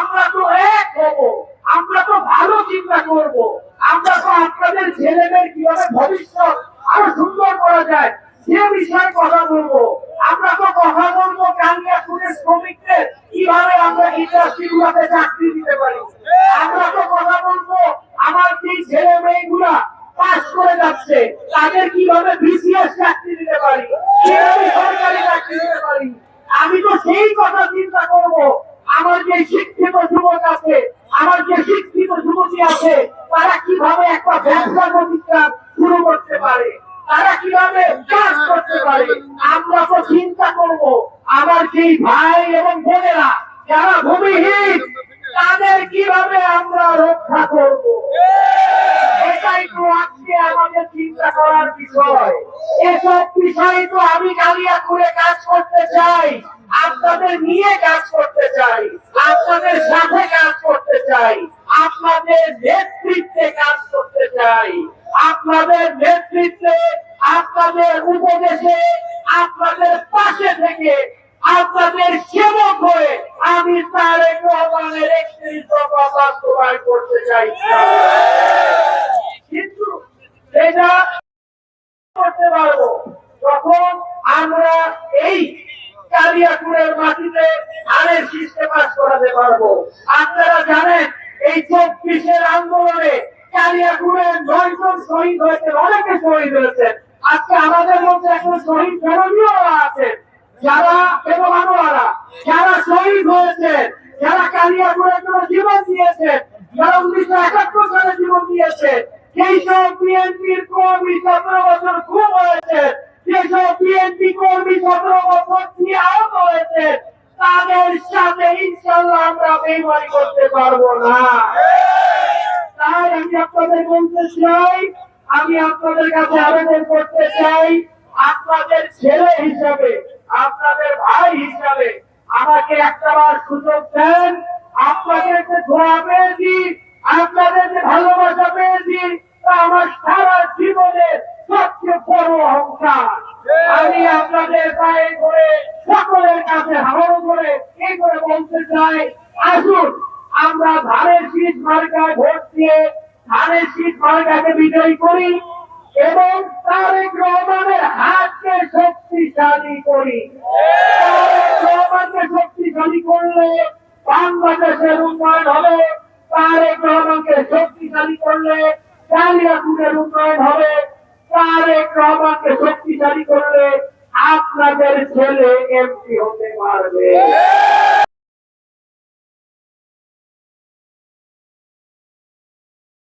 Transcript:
আমরা তো এক হব, আমরা তো ভালো চিন্তা করব। আমরা তো আপনাদের ছেলেদের কীভাবে ভবিষ্যৎ আরও সুন্দর করা যায়, সে বিষয়ে কথা বলব। আমরা তো কথা বলব কালিয়া কালিয়াপুরের শ্রমিকদের কীভাবে আমরা ইন্ডাস্ট্রি গুলাতে চাকরি দিতে পারি। আমরা তো কথা বলব আমার যে ছেলে মেয়েগুলা পাস করে যাচ্ছে, তাদের কীভাবে বিসিএস চাকরি শিক্ষিত যুবক আছে আমার যে শিক্ষিত যুবতী আছে, তারা কীভাবে একটা ব্যবসা প্রতিষ্ঠান শুরু করতে পারে? তারা কীভাবে কাজ করতে পারে? আমরা তো চিন্তা করব, আমার যেই ভাই এবং বোনেরা যারা ভূমিহীন, তাদের কীভাবে আমরা রক্ষা করব? এটাই তো আজকে আমাদের চিন্তা করার বিষয়। এসব বিষয় তো আমি কালিয়া করে কাজ করতে চাই, আপনাদের নিয়ে কাজ করতে চাই। সাথে কাজ করতে চাই। আপনাদের নেতৃত্বে কাজ করতে চাই। আপনাদের নেতৃত্বে, আপনাদের উপদেশে, আপনাদের পাশে থেকে, আপনাদের সেবক হয়ে আমি তারেক রহমানের একত্রিশ দফা বাস্তবায়ন করতে চাই। কিন্তু করতে পারব যখন আমরা এই কালিয়াপুরের মাটিতে ধানের শীর্ষে করাতে পারব। আপনারা জানেন, এই চব্বিশের আন্দোলনে কালিয়াপুরের নয় জন শহীদ হয়েছে, অনেকে শহীদ হয়েছেন আজকে আমাদের মধ্যে শহীদ যারা এবং যারা শহীদ হয়েছেন যারা জীবন দিয়েছেন যারা উনিশশো একাত্তর সালে জীবন দিয়েছেন সেই বিএনপির কর্মী সতেরো বছর খুন হয়েছে, যেসব বিএনপি কর্মী সতেরো বছর দিয়ে আহত হয়েছে তাদের সাথে ইনশাল্লাহ আমরা বেমারি করতে পারব না। তাই আমি আপনাদের বলতে চাই, আমি আপনাদের কাছে আবেদন করতে চাই, আপনাদের ছেলে হিসাবে, আপনাদের ভাই হিসাবে আমাকে একটাবার সুযোগ দেন, আপনাদের যে ধোয়া পেয়েছি আপনাদের যে ভালোবাসা পেয়েছি তা আমার সারা জীবনের সবচেয়ে বড় অহংকার। আমি আপনাদের পায়ে করে সকলের কাছে হাওড় করে এই করে বলতে চাই, আসুন, আমরা ধানের শীত মার্কায় ভোট দিয়ে ধানের শীত মার্কাকে বিজয়ী করি এবং তারেক রহমানের হাতকে শক্তিশালী করি। তারেক রহমানকে শক্তিশালী করলে বাংলাদেশের উন্নয়ন হবে, তারেক রহমানকে শক্তিশালী করলে কালিয়াপুরের উন্নয়ন হবে, তারেক রহমানকে শক্তিশালী করলে আপনাদের ছেলে এমপি হতে পারবে।